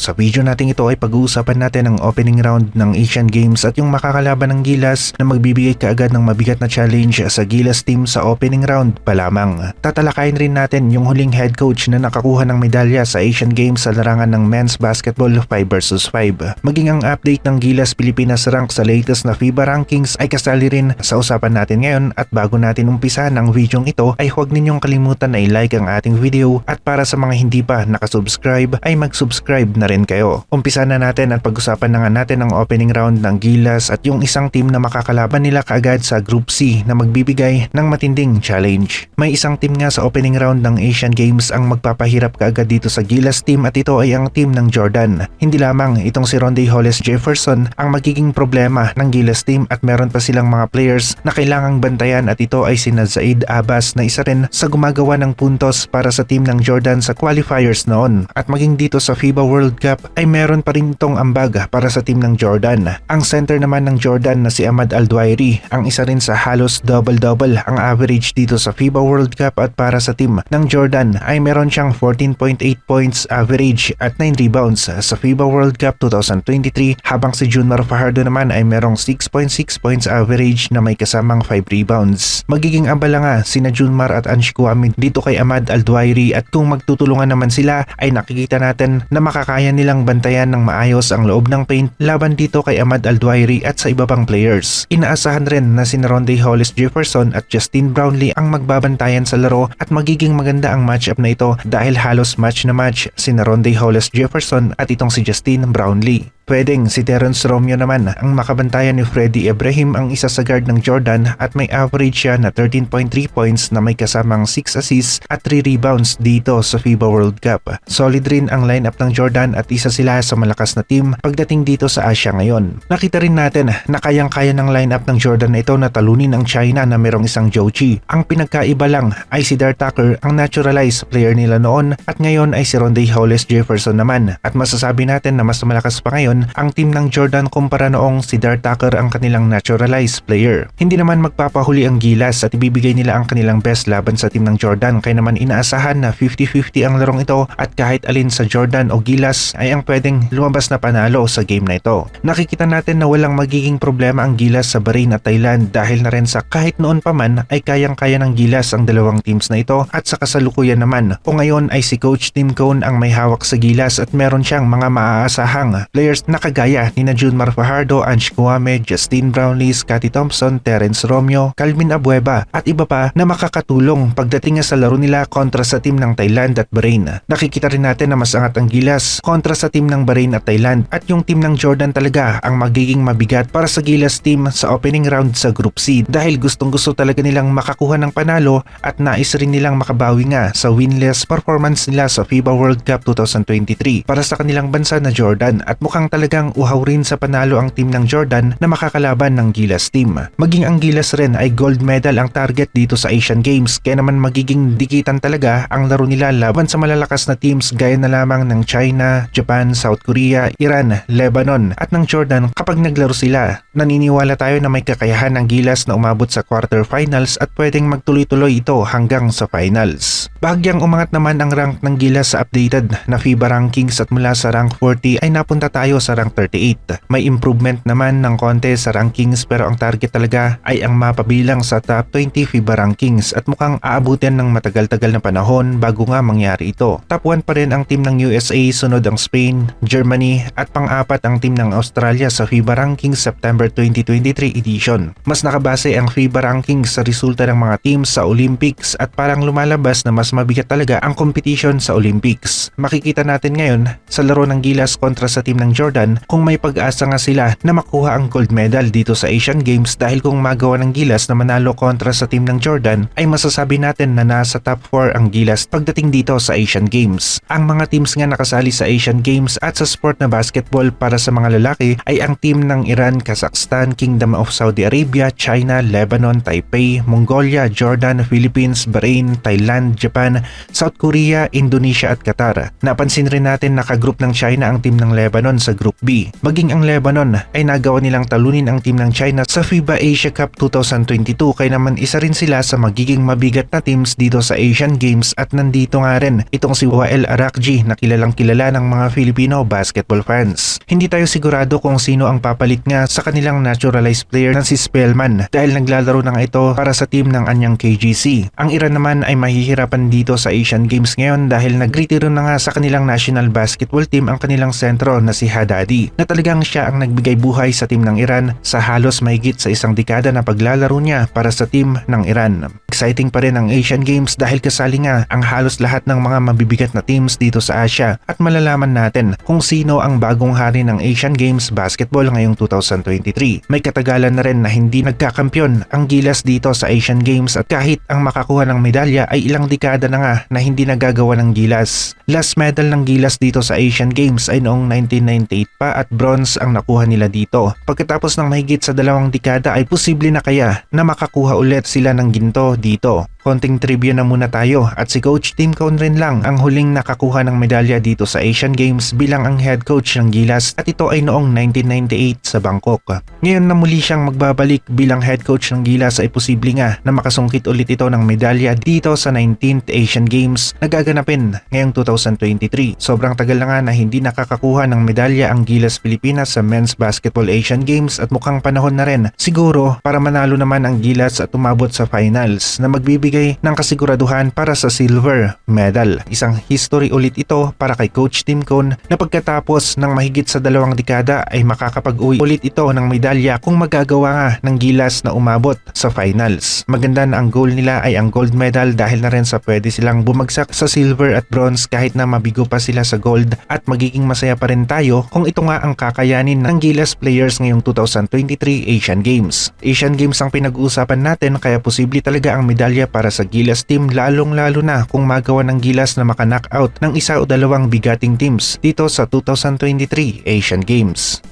Sa video natin ito ay pag-uusapan natin ang opening round ng Asian Games at yung makakalaban ng Gilas na magbibigay kaagad ng mabigat na challenge sa Gilas team sa opening round pa lamang. Tatalakayin rin natin yung huling head coach na nakakuha ng medalya sa Asian Games sa larangan ng men's basketball 5 vs 5. Maging ang update ng Gilas Pilipinas rank sa latest na FIBA rankings ay kasali rin sa usapan natin ngayon at bago natin umpisa ng video ito ay huwag ninyong kalimutan na i-like ang ating video at para sa mga hindi pa nakasubscribe ay mag-subscribe na rin kayo. Umpisa na natin at pag-usapan na nga natin ang opening round ng Gilas at yung isang team na makakalaban nila kaagad sa Group C na magbibigay ng matinding challenge. May isang team nga sa opening round ng Asian Games ang magpapahirap kaagad dito sa Gilas team at ito ay ang team ng Jordan. Hindi lamang itong si Ronde Hollis Jefferson ang magiging problema ng Gilas team at meron pa silang mga players na kailangang bantayan at ito ay sina Zaid Abbas na isa rin sa gumagawa ng puntos para sa team ng Jordan sa qualifiers noon. At maging dito sa FIBA World Cup ay meron pa rin itong ambag para sa team ng Jordan. Ang center naman ng Jordan na si Ahmad Al-Duairi ang isa rin sa halos double-double ang average dito sa FIBA World Cup at para sa team ng Jordan ay meron siyang 14.8 points average at 9 rebounds sa FIBA World Cup 2023 habang si Junmar Fajardo naman ay merong 6.6 points average na may kasamang 5 rebounds. Magiging abala nga sina Junmar at Ansh Kwame dito kay Ahmad Al-Duairi at kung magtutulungan naman sila ay nakikita natin na makakaya nilang bantayan ng maayos ang loob ng paint laban dito kay Ahmad Al-Duairi at sa iba pang players. Inaasahan rin na si Ronde Hollis Jefferson at Justin Brownlee ang magbabantayan sa laro at magiging maganda ang matchup na ito dahil halos match na match si Ronde Hollis Jefferson at itong si Justin Brownlee. Pwedeng si Terence Romeo naman ang makabantayan ni Freddie Ibrahim ang isa sa guard ng Jordan at may average siya na 13.3 points na may kasamang 6 assists at 3 rebounds dito sa FIBA World Cup. Solid rin ang lineup ng Jordan at isa sila sa malakas na team pagdating dito sa Asia ngayon. Nakita rin natin na kayang-kaya ng lineup ng Jordan na ito na talunin ang China na merong isang Jochi. Ang pinagkaiba lang ay si Dart Tucker ang naturalized player nila noon at ngayon ay si Ronde Hollis Jefferson naman at masasabi natin na mas malakas pa ngayon ang team ng Jordan kumpara noong si Dart Tucker ang kanilang naturalized player. Hindi naman magpapahuli ang gilas at ibibigay nila ang kanilang best laban sa team ng Jordan kaya naman inaasahan na 50-50 ang larong ito at kahit alin sa Jordan o gilas ay ang pwedeng lumabas na panalo sa game na ito. Nakikita natin na walang magiging problema ang gilas sa Bahrain at Thailand dahil na rin sa kahit noon pa man ay kayang-kaya ng gilas ang dalawang teams na ito at sa kasalukuyan naman o ngayon ay si Coach Tim Cone ang may hawak sa gilas at meron siyang mga maaasahang players na kagaya ni na Junmar Fajardo, Ansh Kwame, Justin Brownlee, Scotty Thompson, Terence Romeo, Calvin Abueva at iba pa na makakatulong pagdating sa laro nila kontra sa team ng Thailand at Bahrain. Nakikita rin natin na mas angat ang gilas kontra sa team ng Bahrain at Thailand at yung team ng Jordan talaga ang magiging mabigat para sa gilas team sa opening round sa Group C dahil gustong gusto talaga nilang makakuha ng panalo at nais rin nilang makabawi nga sa winless performance nila sa FIBA World Cup 2023 para sa kanilang bansa na Jordan at mukhang talagang uhaw rin sa panalo ang team ng Jordan na makakalaban ng Gilas team. Maging ang Gilas rin ay gold medal ang target dito sa Asian Games kaya naman magiging dikitan talaga ang laro nila laban sa malalakas na teams gaya na lamang ng China, Japan, South Korea, Iran, Lebanon at ng Jordan kapag naglaro sila. Naniniwala tayo na may kakayahan ang Gilas na umabot sa quarterfinals at pwedeng magtuloy-tuloy ito hanggang sa finals. Bahagyang umangat naman ang rank ng Gilas sa updated na FIBA rankings at mula sa rank 40 ay napunta tayo sa rank 38. May improvement naman ng konti sa rankings pero ang target talaga ay ang mapabilang sa top 20 FIBA rankings at mukhang aabutin ng matagal-tagal na panahon bago nga mangyari ito. Top 1 pa rin ang team ng USA, sunod ang Spain, Germany at pang-apat ang team ng Australia sa FIBA rankings September 2023 edition. Mas nakabase ang FIBA rankings sa resulta ng mga teams sa Olympics at parang lumalabas na mas mabigat talaga ang competition sa Olympics. Makikita natin ngayon sa laro ng Gilas kontra sa team ng Jordan kung may pag-asa nga sila na makuha ang gold medal dito sa Asian Games dahil kung magawa ng Gilas na manalo kontra sa team ng Jordan ay masasabi natin na nasa top 4 ang Gilas pagdating dito sa Asian Games. Ang mga teams nga nakasali sa Asian Games at sa sport na basketball para sa mga lalaki ay ang team ng Iran, Kazakhstan, Kingdom of Saudi Arabia, China, Lebanon, Taipei, Mongolia, Jordan, Philippines, Bahrain, Thailand, Japan, South Korea, Indonesia at Qatar. Napansin rin natin nakagroup ng China ang team ng Lebanon sa Group B. Maging ang Lebanon ay nagawa nilang talunin ang team ng China sa FIBA Asia Cup 2022 kaya naman isa rin sila sa magiging mabigat na teams dito sa Asian Games at nandito nga rin itong si Wael Arakji na kilalang kilala ng mga Filipino basketball fans. Hindi tayo sigurado kung sino ang papalit nga sa kanilang naturalized player na si Spellman dahil naglalaro na nga ito para sa team ng anyang KGC. Ang Iran naman ay mahihirapan dito sa Asian Games ngayon dahil nagretiro na nga sa kanilang national basketball team ang kanilang sentro na si Haddadi na talagang siya ang nagbigay buhay sa team ng Iran sa halos mahigit sa isang dekada na paglalaro niya para sa team ng Iran. Exciting pa rin ang Asian Games dahil kasali nga ang halos lahat ng mga mabibigat na teams dito sa Asia at malalaman natin kung sino ang bagong hari ng Asian Games basketball ngayong 2023. May katagalan na rin na hindi nagkakampyon ang Gilas dito sa Asian Games at kahit ang makakuha ng medalya ay ilang dekada na nga na hindi nagagawa ng Gilas. Last medal ng Gilas dito sa Asian Games ay noong 1998 pa at bronze ang nakuha nila dito. Pagkatapos ng mahigit sa dalawang dekada ay posible na kaya na makakuha ulit sila ng ginto dito. Konting trivia na muna tayo at si Coach Tim Cone rin lang ang huling nakakuha ng medalya dito sa Asian Games bilang ang head coach ng Gilas at ito ay noong 1998 sa Bangkok. Ngayon na muli siyang magbabalik bilang head coach ng Gilas ay posible nga na makasungkit ulit ito ng medalya dito sa 19th Asian Games na gaganapin ngayong 2023. Sobrang tagal na nga na hindi nakakakuha ng medalya ang Gilas Pilipinas sa Men's Basketball Asian Games at mukhang panahon na rin siguro para manalo naman ang Gilas at umabot sa finals na magbibigay ng kasiguraduhan para sa silver medal. Isang history ulit ito para kay Coach Tim Cone na pagkatapos ng mahigit sa dalawang dekada ay makakapag-uwi ulit ito ng medalya kung magagawa nga ng Gilas na umabot sa finals. Maganda na ang goal nila ay ang gold medal dahil na rin sa pwede silang bumagsak sa silver at bronze kahit na mabigo pa sila sa gold at magiging masaya pa rin tayo kung ito nga ang kakayanin ng Gilas players ngayong 2023 Asian Games. Asian Games ang pinag-uusapan natin kaya posible talaga ang medalya para sa Gilas team lalong lalo na kung magawa ng Gilas na maka-knockout ng isa o dalawang bigating teams dito sa 2023 Asian Games.